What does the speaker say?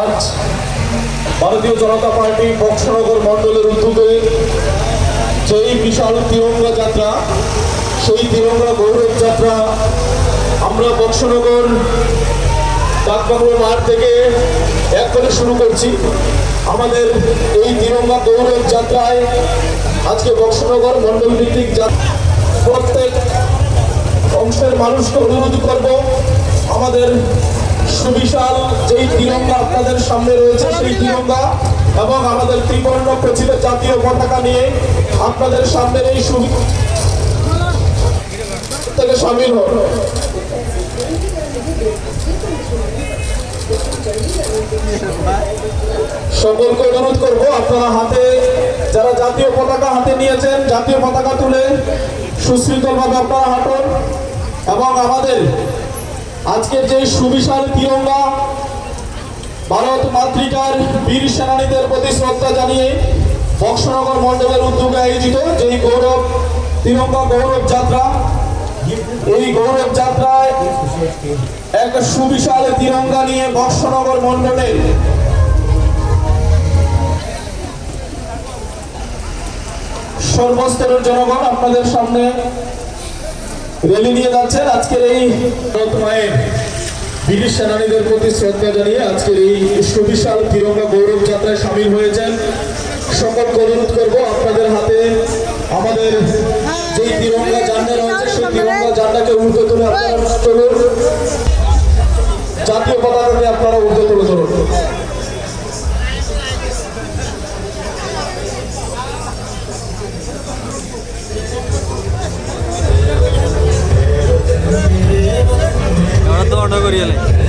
আজ ভারতীয় জনতা পার্টি বক্সনগর মণ্ডলের উদ্যোগে যেই বিশাল তিরঙ্গা যাত্রা, সেই তিরঙ্গা গৌরব যাত্রা আমরা বক্সনগর ডাকবাংলো মাঠ থেকে এক করে শুরু করছি। আমাদের এই তিরঙ্গা গৌরব যাত্রায় আজকে বক্সনগর মণ্ডল ভিত্তিক প্রত্যেক অংশের মানুষকে অনুরোধ করব, আমাদের সুবিশাল যেই তিরঙ্গা আপনাদের সামনে রয়েছে, সেই তিরঙ্গা এবং আমাদের ত্রিবর্ণ খচিত জাতীয় পতাকা নিয়ে আপনাদের সামনে এই থেকে সামিল হন সকলকে অনুরোধ করব, আপনারা হাতে, যারা জাতীয় পতাকা হাতে নিয়েছেন, জাতীয় পতাকা তুলে সুশৃঙ্খলভাবে আপনারা হাঁটুন এবং আমাদের আজকের যে সুবিশাল তিরঙ্গা, ভারত মাতৃকার বীর সেনানীদের প্রতি শ্রদ্ধা জানিয়ে বক্সনগর মণ্ডলের উদ্যোগে আয়োজিত যেই গৌরব তিরঙ্গা গৌরব যাত্রা, এই গৌরব যাত্রায় এক সুবিশাল তিরঙ্গা নিয়ে বক্সনগর মণ্ডলের সর্বস্তরের জনগণ আপনাদের সামনে রেলি নিয়ে যাচ্ছেন আজকের এই মায়ের বীর সেনানীদের প্রতি শ্রদ্ধা জানিয়ে আজকের এই সুবিশাল তিরঙ্গা গৌরব যাত্রায় সামিল হয়েছেন। সকলকে অনুরোধ করব আপনাদের হাতে। আমাদের যেই তিরঙ্গা জান্ডা রয়েছে, সেই তিরঙ্গা জান্ডাকে উল্টো তুলে আপনারা চলুন করি এলাই